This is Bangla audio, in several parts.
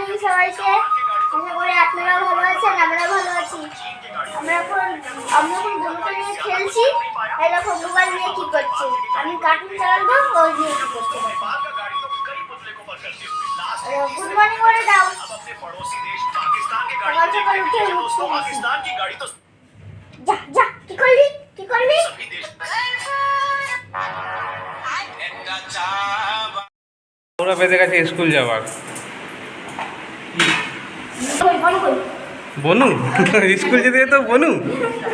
মর্নিং সবাইকে। আশা করি আপনারা ভালো আছেন আমরা ভালো আছি। আমরা এখন আমরা এখন বন্ধুকে নিয়ে খেলছি দেখো মোবাইল নিয়ে কি করছে? আমি কার্টুন চালাবো ওই নিয়ে কি করছে? গুড মর্নিং বলে দাও সকাল সকাল উঠে যা যা, কি করলি? কি করলি? ওরা বেঁধে গেছে, স্কুল কই বনু? স্কুল যেতে যেত বনু?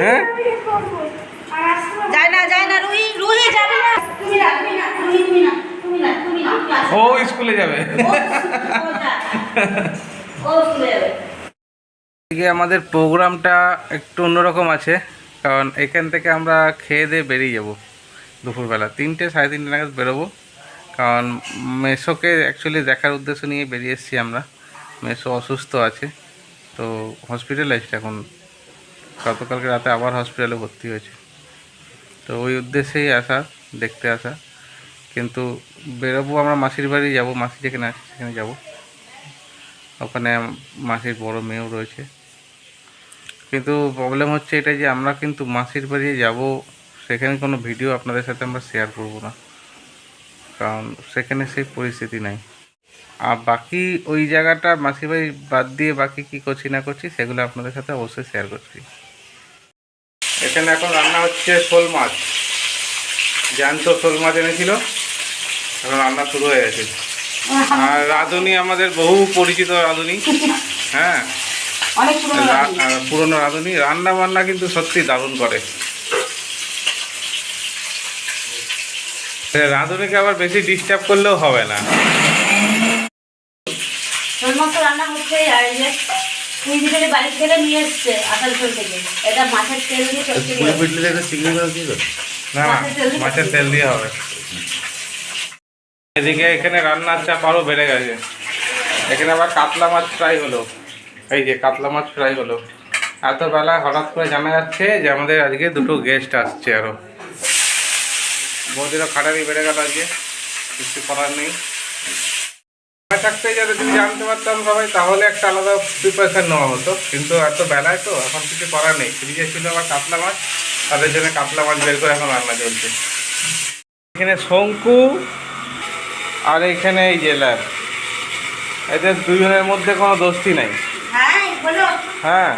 হ্যাঁ? যায় না যায় না রুহি রুহি যাবে না। তুমি না তুমি না রুহি তুমি না তুমি না তুমি না ও স্কুলে যাবে। ও স্কুলে যাবে আমাদের প্রোগ্রামটা একটু অন্যরকম আছে কারণ এখান থেকে আমরা খেয়ে দিয়ে বেরিয়ে যাব দুপুরবেলা। তিনটে সাড়ে তিনটে নাগাদ বেরোবো কারণ মেসোকে অ্যাকচুয়ালি দেখার উদ্দেশ্য নিয়ে বেরিয়ে এসেছি আমরা। মেসো অসুস্থ আছে। তো হসপিটালাইজড এখন। গতকালকে রাতে আবার হসপিটালে ভর্তি হয়েছে। তো ওই উদ্দেশ্যেই আসা, দেখতে আসা। কিন্তু বেরোবো আমরা মাসির বাড়ি যাব, মাসি যেখানে আছে সেখানে যাব। ওখানে মাসির বড় মেয়েও রয়েছে। কিন্তু প্রবলেম হচ্ছে এটা যে আমরা কিন্তু মাসির বাড়ি যাব, সেখানে কোনো ভিডিও আপনাদের সাথে আমরা শেয়ার করব না। কারণ সেখানে সেই পরিস্থিতি নাই। আর বাকি ওই জায়গাটা মাসির বাড়ি বাদ দিয়ে বাকি কি করছি না করছি সেগুলো আপনাদের সাথে অবশ্যই শেয়ার করছি। এখানে এখন রান্না হচ্ছে শোল মাছ। জ্যান্ত শোল মাছ এনেছিল এখন রান্না শুরু হয়ে গেছে। আর রাঁধুনি আমাদের বহু পরিচিত রাঁধুনি হ্যাঁ। পুরনো রাঁধুনি। রান্না বান্না কিন্তু সত্যি দারুণ করে। রাঁধুনিকে আবার বেশি ডিস্টার্ব করলেও হবে না। শোল মাছ রান্না হচ্ছে আর এই যে বাড়ি থেকে নিয়ে এসছে আসানসোল থেকে। এটা মাছের তেল দিয়ে চলছে না না মাছের তেল দিয়ে হবে। এদিকে এখানে রান্নার চাপ আরও বেড়ে গেছে। এখানে আবার কাতলা মাছ ফ্রাই হলো। এই যে কাতলা মাছ ফ্রাই হলো। এত বেলা হঠাৎ করে জানা যাচ্ছে যে আমাদের আজকে দুটো গেস্ট আসছে আরও বৌদিরও খাটারি বেড়ে গেল আজকে কিছু করার নেই। থাকতে যদি যদি জানতে পারতাম সবাই তাহলে একটা আলাদা প্রিপারেশন নেওয়া হতো। কিন্তু এত বেলায় তো এখন কিছু করার নেই। ফ্রিজে ছিল আমার কাতলা মাছ তাদের জন্য কাতলা মাছ বের করে এখন রান্না চলছে। এখানে শঙ্কু আর এখানে এই জেলার এদের দুজনের মধ্যে কোনো দোস্তি নাই। হ্যাঁ হ্যাঁ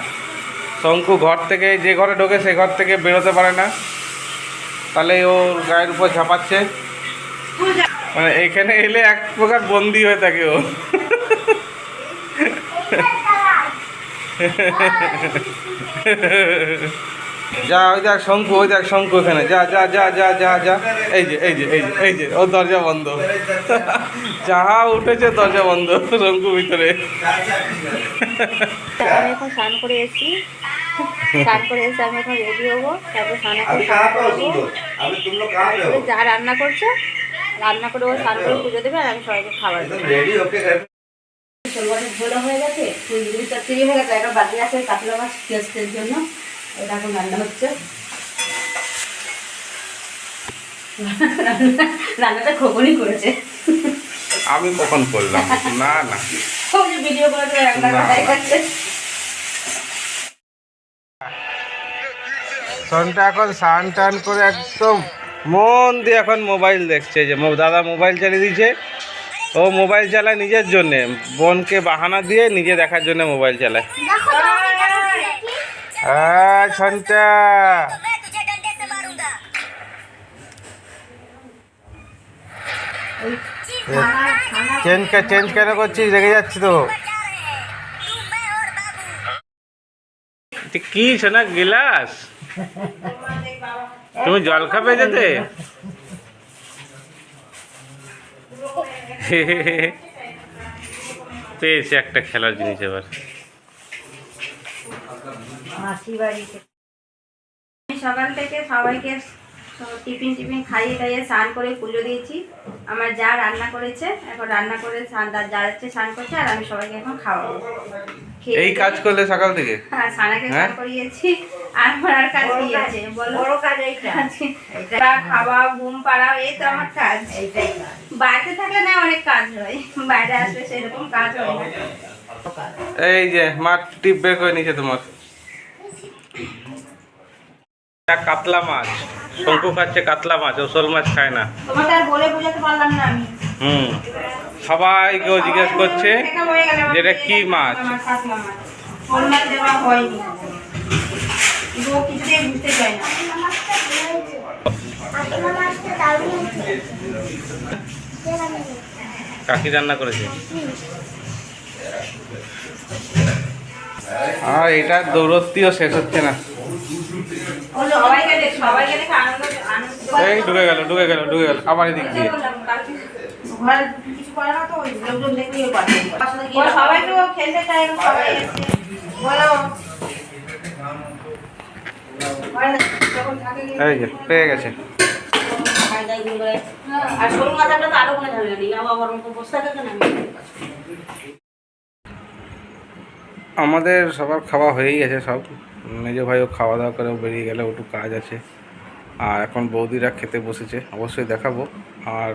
শঙ্কু ঘর থেকে যে ঘরে ঢোকে সে ঘর থেকে বেরোতে পারে না। তাহলে ওর গায়ের উপর ঝাঁপাচ্ছে। মানে এখানে এলে এক প্রকার বন্দি হয়ে থাকে ও। যা ওই দেখ শঙ্কু ওই দেখ শঙ্কু এখানে। যা যা যা যা যা যা। এই যে এই যে এই যে এই যে ও দরজা বন্ধ। যাহা উঠেছে দরজা বন্ধ শঙ্কু ভিতরে। আমি এখন স্নান করে এসেছি। স্নান করে এসে আমি এখন রেডি হব। তারপর স্নান করে যা রান্না করছ রান্না করে তারপরে পুজো দেবে আর আমি সবাইকে খাবার দেবো। হয়ে গেছে? হয়ে গেছে আছে কাতলা জন্য। এটা এখন রান্না হচ্ছে। রান্নাটা করেছে। আমি কখন করলাম। না না। ভিডিও সনটা এখন টান করে একদম মন দিয়ে এখন মোবাইল দেখছে যে মো- দাদা মোবাইল চালিয়ে দিয়েছে। ও মোবাইল চালায় নিজের জন্যে। বোনকে বাহানা দিয়ে নিজে দেখার জন্য মোবাইল চালায়। দেখো তো আমি দেখাচ্ছি দেখি। আহ, সনটা চেঞ্জ চেঞ্জ কেন করছিস? রেগে যাচ্ছি তো। কি শোনা গিলাস? তুমি জল খাবে যেতে? পেয়েছে একটা খেলার জিনিস এবার। সকাল থেকে সবাইকে তো টিফিন টিফিন খাইয়ে টাইয়ে স্নান করে পুজো দিয়েছি। আমার যা রান্না করেছে এখন রান্না করে স্নান যা হচ্ছে স্নান করছে আর আমি সবাইকে এখন খাওয়াবো। এই কাজ করলে সকাল থেকে? হ্যাঁ সানাকে হ্যাঁ? স্নান করিয়েছি আর আমার কাজ কি বলো। বড় কাজ এইটা। তা খাওয়া ঘুম পাড়াও এই তো আমার কাজ। এইটাই কাজ। থাকলে না অনেক কাজ হয় বাইরে আসলে সেরকম কাজ হয় না। এই যে মা টিপ বের করে নিয়েছে তোমার। কাতলা মাছ। শঙ্কু খাচ্ছে কাতলা মাছ ও শোল মাছ খায় না। তোমাকে আর বলে বোঝাতে পারলাম না আমি। হুম সবাই কেউ জিজ্ঞেস করছে যেটা কি মাছ? কাকি রান্না করেছে? আর এটা দৌড়ত্তিও শেষ হচ্ছে না সবাইকে দেখ সবাইকে দেখে আনন্দ আনন্দ এই ঢুকে গেল ঢুকে গেল ঢুকে গেল আবার এদিক দিয়ে। এই যে পেয়ে গেছে। আর শোল মাথাটা তো আরও কোনো ঝামেলা নেই আবার মতো বসে থাকে কেন? আমাদের সবার খাওয়া হয়েই গেছে সব। মেজো ভাইও খাওয়া দাওয়া করে বেরিয়ে গেলে একটু কাজ আছে। আর এখন বৌদিরা খেতে বসেছে, অবশ্যই দেখাবো। আর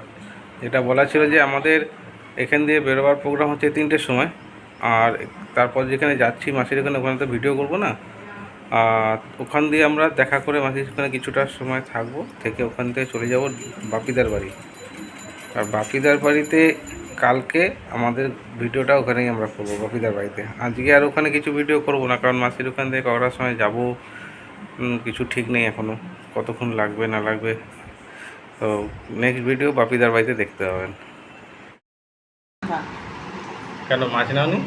যেটা বলা ছিল যে আমাদের এখান দিয়ে বেরোবার প্রোগ্রাম হচ্ছে তিনটের সময়। আর তারপর যেখানে যাচ্ছি মাসির ওখানে ওখানে তো ভিডিও করব না। আর ওখান দিয়ে আমরা দেখা করে মাসির ওখানে কিছুটা সময় থাকব, থেকে ওখান থেকে চলে যাব বাপিদার বাড়ি। আর বাপিদার বাড়িতে কালকে আমাদের ভিডিওটা ওখানেই আমরা করব বাপিদার বাড়িতে। আজকে আর ওখানে কিছু ভিডিও করব না কারণ মাসির ওখান থেকে কটার সময় যাব। কিছু ঠিক নেই এখনও কতক্ষণ লাগবে না লাগবে। তো নেক্সট ভিডিও বাপিদার বাড়িতে দেখতে পাবেন। কেন মাছ নাওনি?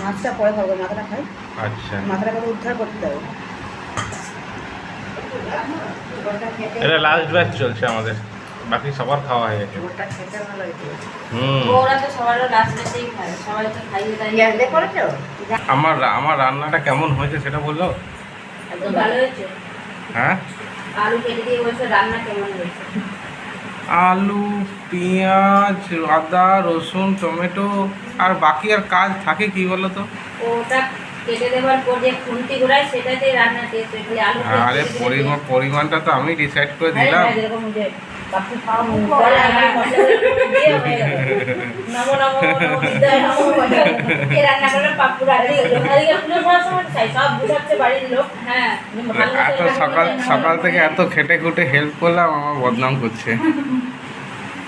মাছটা পরে খাব মাথাটা খাই। আচ্ছা। মাথাটা করে উদ্ধার করতে হবে। এটা লাস্ট ব্যাচ চলছে আমাদের। বাকি সবার খাওয়া হয়ে গেছে। ওটা খেতে ভালো হুম। ওরা তো সবারও লাস্টেতেই খায় সবাই তো খাইয়ে দাইয়ে করেছ আমার আমার রান্নাটা কেমন হয়েছে সেটা বলল? একদম ভালো হয়েছে। হ্যাঁ? আলু কেটে দিয়ে বলছে রান্না কেমন হয়েছে? আলু পেঁয়াজ আদা রসুন টমেটো আর বাকি আর কাজ থাকে কি বলো তো? ওটা কেটে দেওয়ার পর যে খুন্তি ঘোরায় সেটাতে রান্না টেস্ট আলু আরে পরিমাণ পরিমাণটা তো আমি ডিসাইড করে দিলাম। এত সকাল সকাল থেকে এত খেটে খুটে হেল্প করলাম, আমার বদনাম করছে।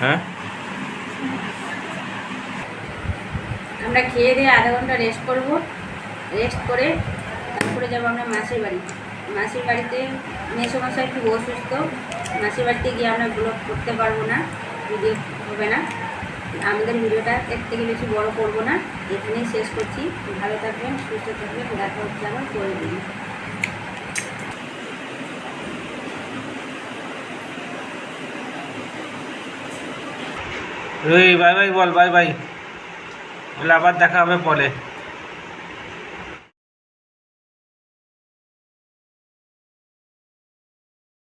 হ্যাঁ? আমরা খেয়ে দিয়ে আধা ঘণ্টা রেস্ট করব। রেস্ট করে তারপরে যাব আমরা মাসির বাড়ি মাসির বাড়িতে মেয়ে সমস্যা একটু অসুস্থ, মাসির বাড়িতে গিয়ে আমরা ব্লগ করতে পারব না ভিডিও হবে না। আমাদের ভিডিওটা এর থেকে বেশি বড় করব না। এখানেই শেষ করছি। ভালো থাকবেন, সুস্থ থাকবেন, দেখা হচ্ছে আবার করে দিন। রুই, বাই বাই বল, বাই বাই। বলে আবার দেখা হবে পরে।